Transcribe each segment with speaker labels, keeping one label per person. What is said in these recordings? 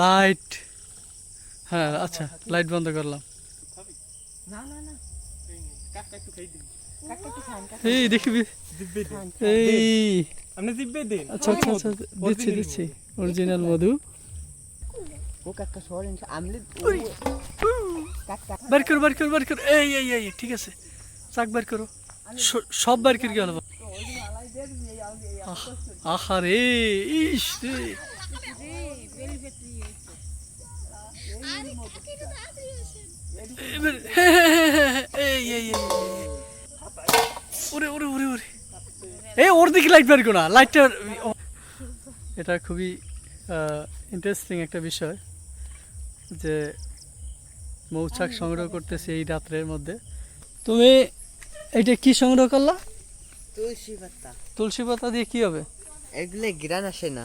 Speaker 1: Light হ্যাঁ আচ্ছা light বন্ধ করলাম।
Speaker 2: না না না।
Speaker 3: কাকটা একটু খাই দিন
Speaker 2: কাকা একটু খান কাকা
Speaker 1: এই দেখবি? এই।
Speaker 3: দিন।
Speaker 1: আচ্ছা আচ্ছা আচ্ছা দিচ্ছি দিচ্ছি। অরিজিনাল মধু।
Speaker 2: ও কাকা সরেন আমলে
Speaker 1: বার কর বার কর বার কর। এই এই এই ঠিক আছে। চাক বার করো। সব বার করে গেল আহা রে ইস রে এবার হ্যাঁ, হ্যাঁ, হ্যাঁ, হ্যাঁ, হ্যাঁ, এই। ওরে ওরে ওরে ওরে এই ওর দিকে লাইট বার করো না লাইটটা এটা খুবই ইন্টারেস্টিং একটা বিষয় যে মৌচাক সংগ্রহ করতেছি এই রাত্রের মধ্যে তুমি এটা কি সংগ্রহ করলা
Speaker 2: তুলসী পাতা
Speaker 1: তুলসী পাতা দিয়ে কি হবে
Speaker 2: এগুলো গ্রান আসে না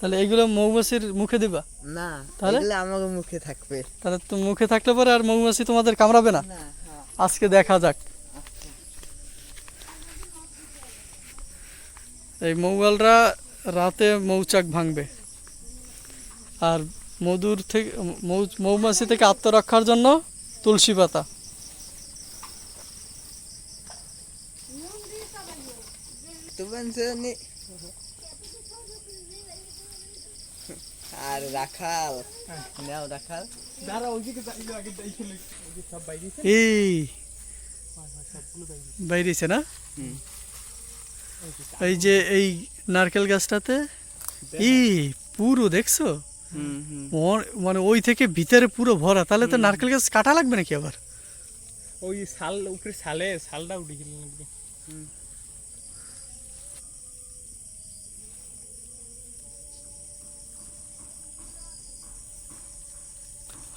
Speaker 1: তাহলে এগুলো মৌমাছির মুখে দিবা?
Speaker 2: না
Speaker 1: তাহলে?
Speaker 2: আমাকে মুখে থাকবে।
Speaker 1: তাহলে তো মুখে থাকলে পরে আর মৌমাছি তোমাদের কামড়াবে না?
Speaker 2: হ্যাঁ।
Speaker 1: আজকে দেখা যাক। এই মৌয়ালরা রাতে মৌচাক ভাঙবে। আর মধুর থেকে মৌ মৌমাছি থেকে আত্মরক্ষার জন্য তুলসী পাতা
Speaker 2: জন্য আর রাখাল। নাও রাখাল।
Speaker 3: যারা ওইদিকে যাইলো আগে সব বাইরে
Speaker 1: এই। বাইরেছে না? এই যে এই নারকেল গাছটাতে ই পুরো দেখছ? মানে ওই থেকে ভিতরে পুরো ভরা। তাহলে তো নারকেল গাছ কাটা লাগবে নাকি আবার?
Speaker 3: ওই শাল উপরে শালে শালটা উঠে গেল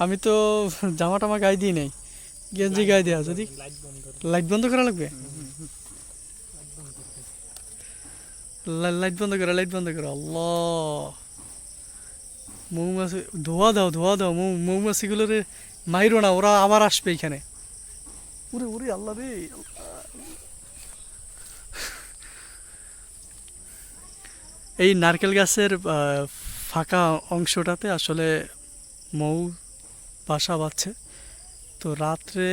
Speaker 1: আমি তো জামা টামা গায়ে দিই নাই। গেঞ্জি গায়ে দেওয়া যদি
Speaker 3: লাইট বন্ধ করে
Speaker 1: লাগবে? লাইট বন্ধ করো লাইট বন্ধ করো। আল্লাহ। মৌমাছি ধোয়া দাও ধোয়া দাও। মৌ মৌমাছিগুলোরে মাইরো না ওরা আবার আসবে এখানে। উরে উরে আল্লাহ রে। এই নারকেল গাছের ফাঁকা অংশটাতে আসলে মৌ বাসা বাঁধছে। তো রাত্রে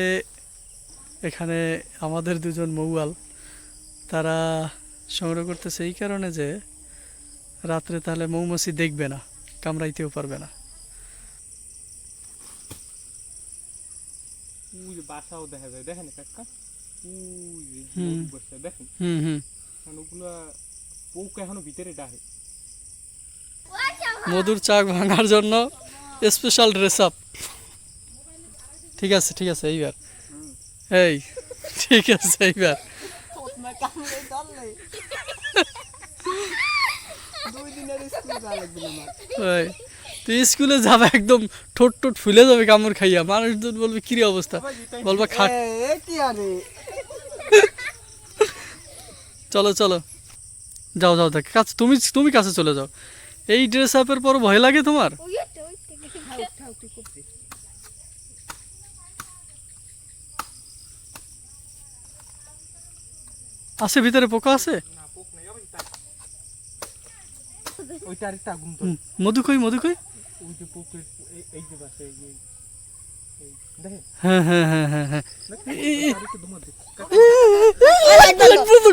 Speaker 1: এখানে আমাদের দুজন মৌয়াল তারা সংগ্রহ করতেছে এই কারণে যে রাত্রে তাহলে মৌমাছি দেখবে না কামড়াইতেও পারবে না।
Speaker 3: বাসাও দেখা যায় দেখেন কাকা দেখেন।
Speaker 1: হুম হুম।
Speaker 3: ওগুলা পোক এখনও ভিতরে
Speaker 1: মধুর চাক ভাঙার জন্য স্পেশাল ড্রেস আপ ঠিক আছে ঠিক আছে এইবার। এই ঠিক আছে এইবার।
Speaker 2: দুই দিনের স্কুল যা লাগবে না
Speaker 1: ওই তুই স্কুলে যাবে একদম ঠোঁট ঠোঁট ফুলে যাবে কামড় খাইয়া। মানুষজন বলবে কিরে অবস্থা? বলবে খাট চলো চলো। যাও যাও দেখ কাছে তুমি তুমি কাছে চলে যাও। এই ড্রেস আপের পর ভয় লাগে তোমার? আছে ভিতরে পোকা আছে? মধু কই মধু কই হ্যাঁ হ্যাঁ হ্যাঁ হ্যাঁ হ্যাঁ।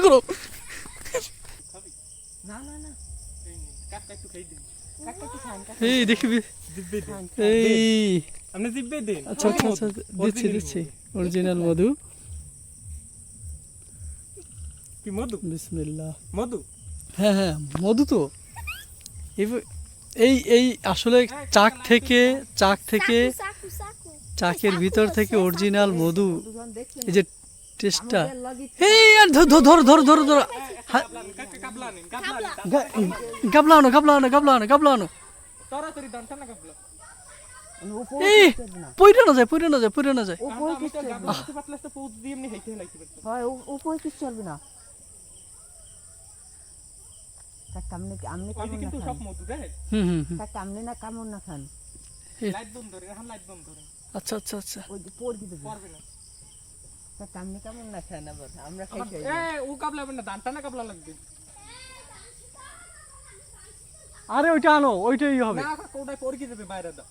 Speaker 1: করো
Speaker 3: এই
Speaker 1: দেখবি এই।
Speaker 3: আপনি জিব্বে
Speaker 1: আচ্ছা আচ্ছা আচ্ছা দিচ্ছি দিচ্ছি। অরিজিনাল মধু।
Speaker 3: কি মধু?
Speaker 1: বিসমিল্লাহ।
Speaker 3: মধু?
Speaker 1: হ্যাঁ হ্যাঁ মধু তো। এই এই আসলে চাক থেকে চাক থেকে চাকের ভিতর থেকে অরিজিনাল মধু। এই যে টেস্টটা। এই আর ধর ধর ধর ধর ধর ধর। হা-
Speaker 3: কাকা কাবলা নেন কাবলা নেন
Speaker 1: গা- গাবলা আনো গাবলা আনো গাবলা আনো গাবলা আনো।
Speaker 3: তাড়াতাড়ি দান টানা কাবলা
Speaker 2: উপর
Speaker 1: এই পইরে না যায় পইরে না যায় পইরে না যায়।
Speaker 2: উপরে
Speaker 3: আমি
Speaker 2: কিছু চলবে
Speaker 3: গাবলা দিতে পাতলে একটা পৌঁছ দিয়ে এমনি হেঁটে হেলাইতে পারতাম
Speaker 2: হয় উ- উপরে কিছু চলবে না কাকা আমনে আমনে
Speaker 3: ওই যে
Speaker 2: কামড় না
Speaker 3: কিন্তু সব মধু দেখেন
Speaker 1: হুম হুম হুম।
Speaker 2: কাকা আমনে না কামড় না খান?
Speaker 3: লাইট বন্ধ ধরেন এখন লাইট বন্ধ ধরেন
Speaker 1: আচ্ছা আচ্ছা আচ্ছা।
Speaker 2: ওই যে পড় দিতে
Speaker 3: না।
Speaker 2: কাকা আমনে কামড় না খান আবার? আমরা খাই
Speaker 3: এ ও কাবলা না দান টানা কাবলা লাগবে?
Speaker 1: আরে ওইটা আনো ওইটাই হবে।
Speaker 3: না কাকা যাবে বাইরে দাও।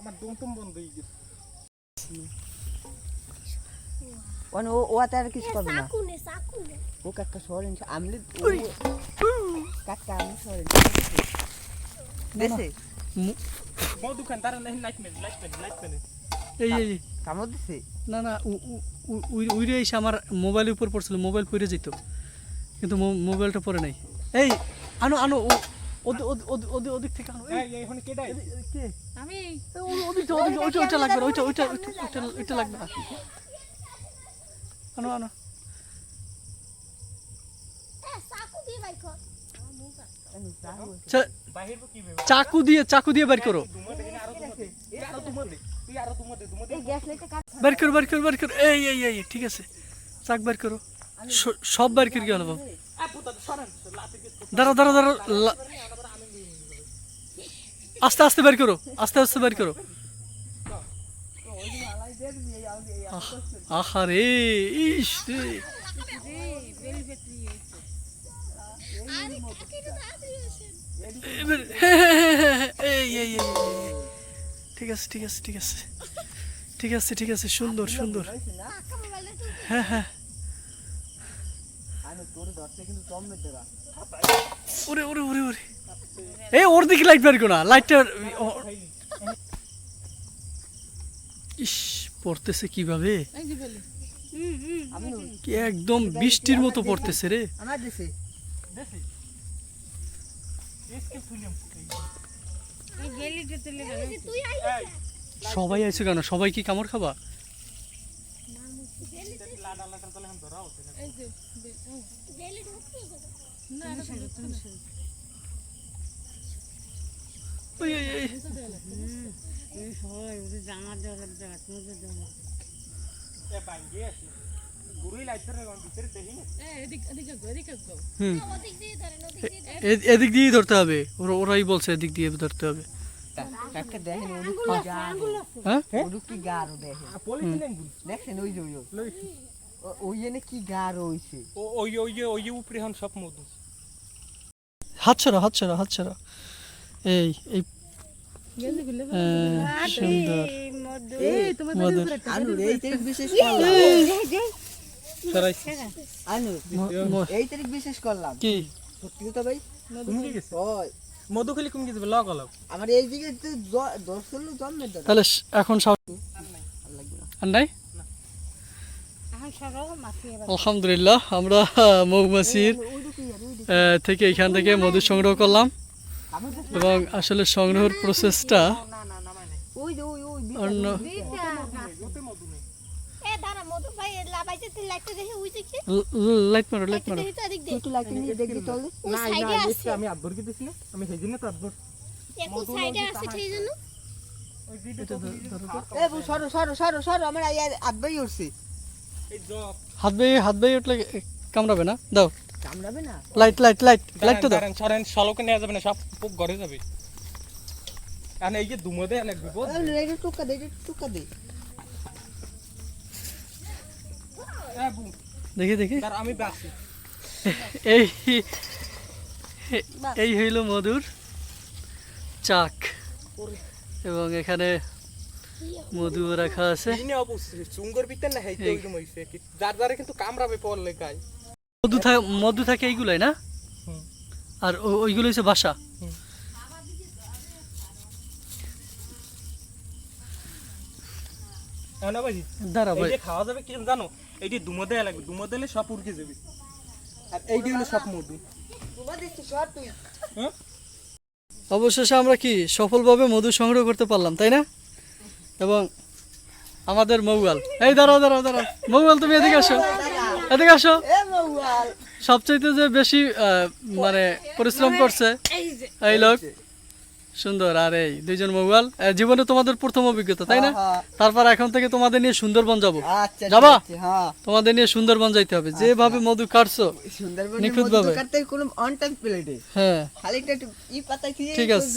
Speaker 3: আমার দম টম বন্ধ হয়ে গেছে।
Speaker 2: ওন ও ও আর কিছু করবে না। ও কাকা সরেন আমলি কাকা আমি সরেন দেশে
Speaker 3: মধু খান নাই light men light men light men
Speaker 1: এই এই এই।
Speaker 2: কামড় দিছে?
Speaker 1: না না উ- উ- উ- উই- উইরে এসে আমার মোবাইলের উপর পড়ছিল মোবাইল পড়ে যেত কিন্তু মোবাইলটা পরে নাই। এই আনো আনো ওদিক থেকে আনো। ওদিকটা ওইটা ওইটা লাগবে ওইটা ওইটা ওইটা লাগবে না। আনো আনো
Speaker 3: ভেবে
Speaker 1: চাকু দিয়ে চাকু দিয়ে বের করো। বের করো বের করো বের করো। এই এই এই ঠিক আছে। চাক বের করো। সব বের করে গেল বাবু। দাঁড়া দাঁড়া লা- আস্তে আস্তে বের করো। আস্তে আস্তে বের করো আহ, আহারে ইস রে
Speaker 4: আরে কাকি তো তাড়াতাড়ি আসেন
Speaker 1: এবার হ্যাঁ, হ্যাঁ, হ্যাঁ, হ্যাঁ, হ্যাঁ, এই এই এই, এই, এই। ঠিক আছে ঠিক আছে ঠিক আছে। ঠিক আছে ঠিক আছে সুন্দর সুন্দর। হ্যাঁ হ্যাঁ। ওরে ওরে ওরে ওরে। এই ওর দিকে লাইট বের করো না লাইটটা ইস। পড়তেছে কীভাবে? একদম বৃষ্টির মতো পড়তেছে রে। সবাই আইছো কেন? সবাই কি কামড় খাবা?
Speaker 3: লাডা লাডা তাহলে হাম ধরা হচ্ছে না
Speaker 4: দিয়ে ধরেন ওদিক দিয়ে ধরেন।
Speaker 1: এ- এদিক দিয়েই ধরতে হবে। ওরাই বলছে এদিক দিয়ে ধরতে হবে।
Speaker 2: দেখেন
Speaker 1: হ্যাঁ
Speaker 2: কি গার দেখেন। ওই যে ওই এনে কি গার হইছে।
Speaker 3: ও ওই ওই ওই উপরে হন সব মধু।
Speaker 1: হাত ছাড়া হাত ছাড়া হাত ছাড়া। এই এই হ্যাঁ, তাহলে এখন আলহামদুলিল্লাহ আমরা মৌমাছির থেকে এখান থেকে মধু সংগ্রহ করলাম। এবং আসলে সংগ্রহের প্রসেসটা অন্য লাইট মারো লাইট মারো।
Speaker 3: আমি আব্বুর কি দিছি না। আমি সেই জন্য। তো। আব্বুর
Speaker 1: হাত বেয়ে হাত বেয়ে উঠলে কামড়াবে না? দাও।
Speaker 2: কামড়াবে না?
Speaker 1: লাইট লাইট লাইট দাও।
Speaker 3: দাঁড়ান সরেন শালকে নেওয়া যাবে না সব পোক ঘরে যাবে। এই যে দুমদে অনেক বিপদ।
Speaker 2: টুকা দে টুকা দে।
Speaker 1: দেখি দেখি।
Speaker 3: আমি বাসি
Speaker 1: এই এই হইল মধুর চাক। এবং এখানে মধু রাখা আছে।
Speaker 3: চুঙ্গর না যারে কিন্তু কামড়াবে পড়লে গায়।
Speaker 1: মধু থাকে মধু থাকে এইগুলাই না? আর ওইগুলো হচ্ছে বাসা? দাঁড়া ভাই।
Speaker 3: খাওয়া যাবে কি জানো? এইটি দুমদে লাগবে। দুমদে হলে সব উড়কে যাবে। আর এইটি হলো সব মধু।
Speaker 2: তোমার দিচ্ছি সর তুই।
Speaker 3: হ্যাঁ
Speaker 1: অবশেষে আমরা কি সফলভাবে মধু সংগ্রহ করতে পারলাম তাই না? এবং আমাদের মৌয়াল। এই দাঁড়াও দাঁড়াও দাঁড়াও। মৌয়াল তুমি এদিকে আসো। এদিকে আসো। সবচাইতে যে বেশি মানে পরিশ্রম করছে এই লোক সুন্দর আর এই দুইজন আহ, জীবনে তোমাদের প্রথম অভিজ্ঞতা তাই না?
Speaker 2: হ্যাঁ,
Speaker 1: তারপর এখন থেকে তোমাদের নিয়ে সুন্দরবন যাব।
Speaker 2: আচ্ছা
Speaker 1: যাবা?
Speaker 2: হ্যাঁ।
Speaker 1: তোমাদের নিয়ে সুন্দরবন যাইতে হবে। যেভাবে মধু কাটছো নিখুঁত ভাবে। হ্যাঁ। ঠিক আছে।